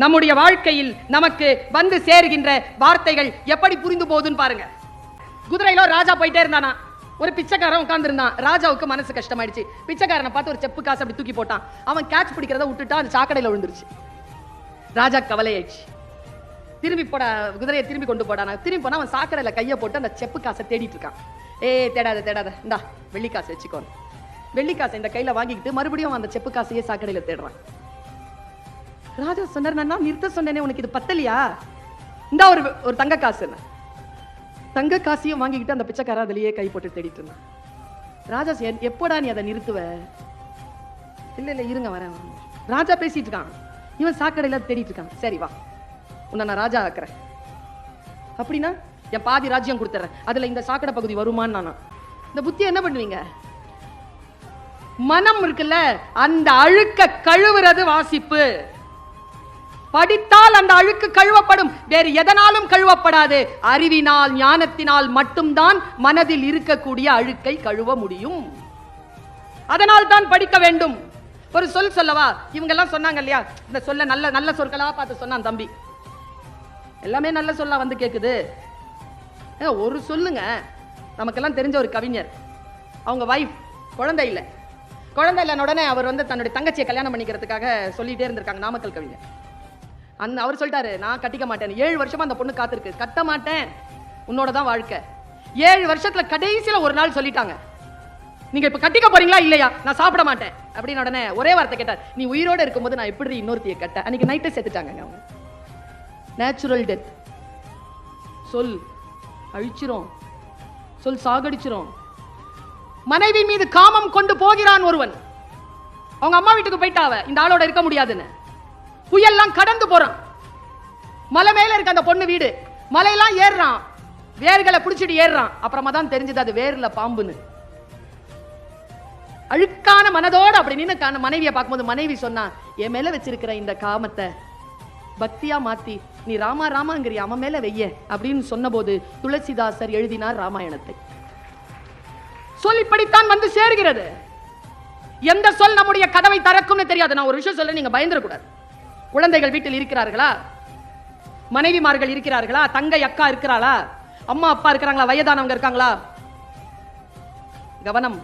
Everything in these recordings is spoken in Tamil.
நம்முடைய வாழ்க்கையில் நமக்கு வந்து சேருகின்ற வார்த்தைகள் எப்படி புரிந்து போகுதுன்னு பாருங்க. குதிரையில ராஜா போயிட்டே இருந்தானா? ஒரு பிச்சைக்காரன் உட்காந்துருந்தான் ராஜாவுக்கு மனசு கஷ்டமாயிடுச்சு. பிச்சைக்காரனை பார்த்து ஒரு செப்பு காசு அப்படி தூக்கி போட்டான். அவன் கேட்ச் பிடிக்கிறத விட்டுட்டா அந்த சாக்கடையில விழுந்துருச்சு. ராஜா கவலையாயிடுச்சு. திரும்பி போட குதிரையை திரும்பி கொண்டு போடானா திரும்பி போனா அவன் சாக்கடையில கையை போட்டு அந்த செப்பு காசை தேடிட்டு இருக்கான். ஏய் தேடாத தேடாத. இந்தா வெள்ளிக்காசு வச்சுக்கோ. இந்த கையில வாங்கிக்கிட்டு மறுபடியும் அந்த செப்பு காசையே சாக்கடையில தேடுறான். ராஜா சொன்னார் நான் நிறுத்த சொன்னேனே உனக்கு இது பத்தலையா? இந்தா ஒரு ஒரு தங்க காசு. தங்க காசையும் வாங்கிக்கிட்டு அந்த பிச்சைக்காரன் அதுலயே கை போட்டு தேடிட்டு இருந்தான். ராஜா எப்போடா நீ அதை நிறுத்துவ? இல்ல இல்ல இருங்க வரேன் ராஜா பேசிட்டு இருக்கான். இவன் சாக்கடையில தேடிட்டு இருக்கான். சரி வா. உன்னை நான் ராஜா ஆக்குறேன். அப்படின்னா என் பாதி ராஜ்யம் கொடுத்துறேன். அதுல இந்த சாக்கடை பகுதி வருமான்னு நானா. இந்த புத்தி என்ன பண்ணுவீங்க? மனம் இருக்குல்ல அந்த அழுக்க கழுவுறது வாசிப்பு. படித்தால் அந்த அழுக்கு கழுவப்படும். வேறு எதனாலும் கழுவப்படாது. அறிவினால் ஞானத்தினால் மட்டும்தான் மனதில் இருக்கக்கூடிய அழுக்கை கழுவ முடியும். அதனால் தான் படிக்க வேண்டும். ஒரு சொல் சொல்லவா? இவங்க எல்லாம் சொன்னாங்க இல்லையா? இந்த சொல்ல நல்ல நல்ல சொற்களா பார்த்து சொன்னான் தம்பி. எல்லாமே நல்ல சொல்லா வந்து கேக்குது. ஒரு சொல்லுங்க. நமக்கெல்லாம் தெரிஞ்ச ஒரு கவிஞர். அவங்க வைஃப் குழந்தை இல்லை. குழந்தை இல்லைன்னு உடனே அவர் வந்து தன்னுடைய தங்கச்சியை கல்யாணம் பண்ணிக்கிறதுக்காக சொல்லிட்டே இருந்திருக்காங்க நாமக்கல் கவிஞர். அந்த அவர் சொல்லிட்டாரு நான் கட்டிக்க மாட்டேன். ஏழு வருஷமா அந்த பொண்ணு காத்திருக்கு. கட்ட மாட்டேன். உன்னோட தான் வாழ்க்கை. ஏழு வருஷத்துல கடைசியில ஒரு நாள் சொல்லிட்டாங்க. நீங்க இப்ப கட்டிக்க போறீங்களா? இல்லையா? நான் சாப்பிட மாட்டேன். அப்படின்னு உடனே ஒரே வார்த்தை கேட்டார். நீ உயிரோட இருக்கும்போது நான் எப்படி இன்னொருத்தியை கட்ட அன்னைக்கு நைட்டே சேர்த்துட்டாங்க அவங்க. நேச்சுரல் டெத் சொல். அழிச்சிரும். சொல் சாகடிச்சிரும். மனைவி மீது காமம் கொண்டு போகிறான் ஒருவன். அவங்க அம்மா வீட்டுக்கு போயிட்டாவ இந்த ஆளோட இருக்க முடியாதுன்னு. புயல்லாம் கடந்து போறான். மலை மேல இருக்க அந்த பொண்ணு வீடு மலையெல்லாம் ஏறுறான். வேர்களை பிடிச்சிட்டு ஏறுறான். அப்புறமா தான் தெரிஞ்சது அது வேர்ல பாம்புன்னு. அழுக்கான மனதோட அப்படி நின்று மனைவியை பார்க்கும்போது மனைவி சொன்னா என் மேல வச்சிருக்கிற இந்த காமத்தை பக்தியா மாத்தி நீ ராமா ராமாங்கிறிய? அவன் மேல வெய்ய. அப்படின்னு சொன்னபோது துளசிதாசர் எழுதினார் ராமாயணத்தை. சொல் இப்படித்தான் வந்து சேர்கிறது. எந்த சொல் நம்முடைய கதவை திறக்கும்னு தெரியாது. நான் ஒரு விஷயம் சொல்ல நீங்க பயந்துடக்கூடாது. குழந்தைகள் வீட்டில் இருக்கிறார்களா? மனைவிமார்கள் இருக்கிறார்களா? தங்கை அக்கா இருக்கிறாளா? அம்மா அப்பா இருக்கிறாங்களா? வயதானவங்க இருக்காங்களா? கவனம்.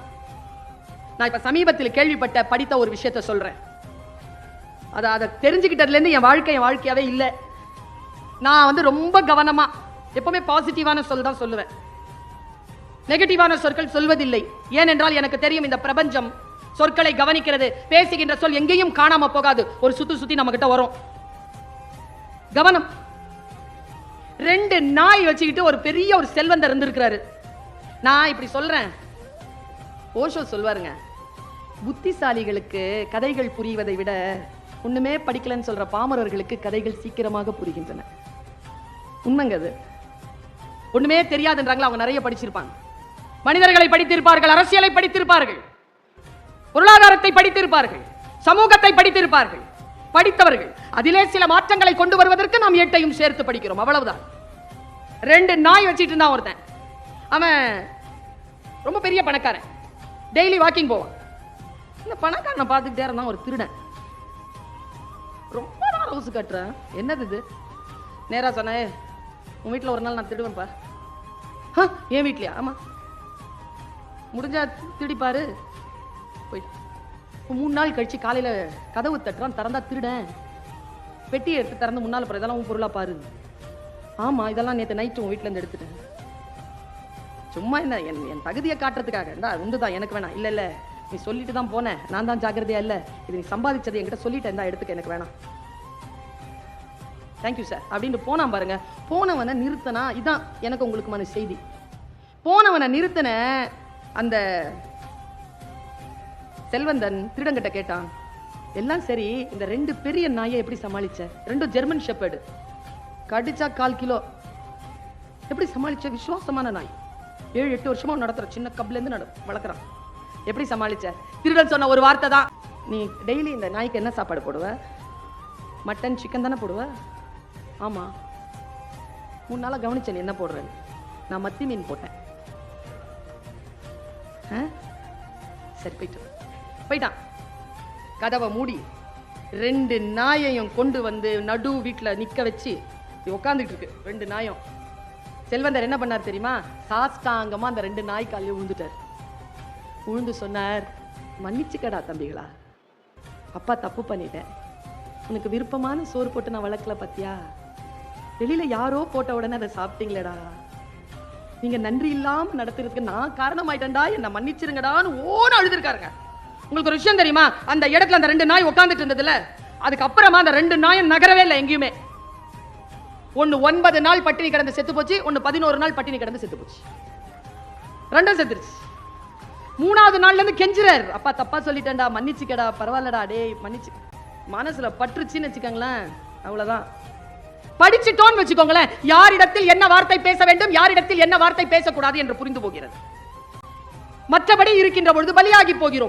நான் இப்ப சமீபத்தில் கேள்விப்பட்ட படித்த ஒரு விஷயத்தை சொல்றேன். அதை அதை தெரிஞ்சுக்கிட்டதுல இருந்து என் வாழ்க்கை என் வாழ்க்கையாவே இல்லை. நான் வந்து ரொம்ப கவனமா எப்பவுமே பாசிட்டிவான சொல் தான் சொல்லுவேன். நெகட்டிவான சொற்கள் சொல்வதில்லை. ஏனென்றால் எனக்கு தெரியும் இந்த பிரபஞ்சம் சொற்களை கவனிக்கிறது. பேசுகின்ற சொல் எங்கேயும் காணாம போகாது. ஒரு சுத்தி சுத்தி நம்ம கிட்ட வரும். கவனம். ரெண்டு நாய் வச்சுக்கிட்டு ஒரு பெரிய ஒரு செல்வந்தர் இருந்திருக்கிறாரு. நான் இப்படி சொல்றேன். ஓஷோ சொல்வாருங்க புத்திசாலிகளுக்கு கதைகள் புரிவதை விட ஒண்ணுமே படிக்கலன்னு சொல்ற பாமரர்களுக்கு கதைகள் சீக்கிரமாக புரிகின்றன. உண்மைங்க அது. ஒண்ணுமே தெரியாதுன்றாங்களா அவங்க நிறைய படிச்சிருப்பாங்க. மனிதர்களை படித்திருப்பார்கள் அரசியலை படித்திருப்பார்கள். பொருளாதாரத்தை படித்திருப்பார்கள் சமூகத்தை படித்திருப்பார்கள் படித்தவர்கள். அதிலே சில மாற்றங்களை கொண்டு வருவதற்கு நாம் எட்டையும் சேர்த்து படிக்கிறோம் அவ்வளவுதான். ரெண்டு நாய் வச்சிட்டு இருந்தான் ஒருத்தன். அவன் ரொம்ப பெரிய பணக்காரன். டெய்லி வாக்கிங் போவான். இந்த பணக்காரனை பார்த்துக்கிட்டே இருந்தான் ஒரு திருடன். ரொம்ப நாள் ஹவுஸ் கட்டுறேன் என்னது இது? நேரா சொன்னேன் உன் வீட்டில் ஒரு நாள் நான் திடுவேன்ப்பா ஆ என் வீட்லையா? ஆமாம் முடிஞ்சா திடிப்பாரு போயிட்டு மூணு நாள் கழிச்சு காலையில் கதவு தட்டுறான் திறந்தா திருடன். பெட்டி எடுத்து திறந்து முன்னால் போகிற இதெல்லாம் உன் பொருளாக பாரு. ஆமாம் இதெல்லாம் நேற்று நைட்டு உன் வீட்டிலேருந்து எடுத்துட்டேன். சும்மா என்ன என் என் தகுதியை காட்டுறதுக்காக. இந்தா உண்டு தான் எனக்கு வேணாம். இல்லை இல்லை நீ சொல்லிட்டு தான் போனேன் நான் தான் ஜாக்கிரதையா இல்லை. இது நீ சம்பாதிச்சது என்கிட்ட சொல்லிட்டேன் இந்தா எடுத்துக்க எனக்கு வேணாம். தேங்க்யூ சார் அப்படின்ட்டு போனான் பாருங்க. போனவனை நிறுத்தினா இதான் எனக்கு உங்களுக்குமான செய்தி. போனவனை நிறுத்தின அந்த செல்வந்தன் திருடங்கிட்ட கேட்டான் எல்லாம் சரி இந்த ரெண்டு பெரிய நாயை எப்படி சமாளிச்ச? ரெண்டும் ஜெர்மன் ஷெப்பர்டு. கடிச்சா கால் கிலோ. எப்படி சமாளிச்ச? விசுவாசமான நாய். ஏழு எட்டு வருஷமா நடத்துற. சின்ன கப்லேருந்து நட வளர்க்குறான். எப்படி சமாளிச்ச? திருடன் சொன்ன ஒரு வார்த்தை தான். நீ டெய்லி இந்த நாய்க்கு என்ன சாப்பாடு போடுவ? மட்டன் சிக்கன் தானே போடுவ? ஆமாம் மூணு நாளாக கவனிச்சேன் நீ என்ன போடுறேன்னு நான் மத்தி மீன் போட்டேன். ஆ? சரி போயிட்டு போயிட்டான். கதவை மூடி ரெண்டு நாயையும் கொண்டு வந்து நடு வீட்டில் நிற்க வச்சு உட்காந்துட்டு இருக்கு. ரெண்டு நாயும். செல்வந்தர் என்ன பண்ணார் தெரியுமா? சாஷ்டாங்கமா அந்த ரெண்டு நாய் காலையும் விழுந்துட்டார் உழுந்து சொன்னார் மன்னிச்சுக்கடா தம்பிகளா அப்பா தப்பு பண்ணிட்டேன். உனக்கு விருப்பமான சோறு போட்டு நான் வளர்க்கல பார்த்தியா வெளியில் யாரோ போட்ட உடனே அதை சாப்பிட்டீங்களேடா. நீங்கள் நன்றி இல்லாமல் நடத்துறதுக்கு நான் காரணமாயிட்டேன்டா. என்னை மன்னிச்சிருங்கடான்னு ஓட அழுதுருக்காருங்க. உங்களுக்கு ஒரு விஷயம் தெரியுமா? அந்த இடத்துல அந்த ரெண்டு நாய் உட்காந்துட்டு இருந்ததுல அதுக்கப்புறமா அந்த ரெண்டு நாயும் நகரவே இல்லை எங்கேயுமே. ஒன்னு ஒன்பது நாள் பட்டினி கிடந்து செத்து போச்சு ஒன்னு பதினோரு நாள் பட்டினி கிடந்து செத்து போச்சு. ரெண்டும் செத்துருச்சு. மூணாவது நாள்ல இருந்து கெஞ்சுறார். அப்பா தப்பா சொல்லிட்டேன்டா மன்னிச்சுக்கடா பரவாயில்லடா டேய் மன்னிச்சு. மனசுல பற்றுச்சுன்னு வச்சுக்கோங்களேன் அவ்வளவுதான். படிச்சுட்டோன்னு வச்சுக்கோங்களேன் யாரிடத்தில் என்ன வார்த்தை பேச வேண்டும் யாரிடத்தில் என்ன வார்த்தை பேசக்கூடாது என்று புரிந்து போகிறது. மற்றபடி இருக்கின்ற பொழுது பலியாகி போகிறோம்.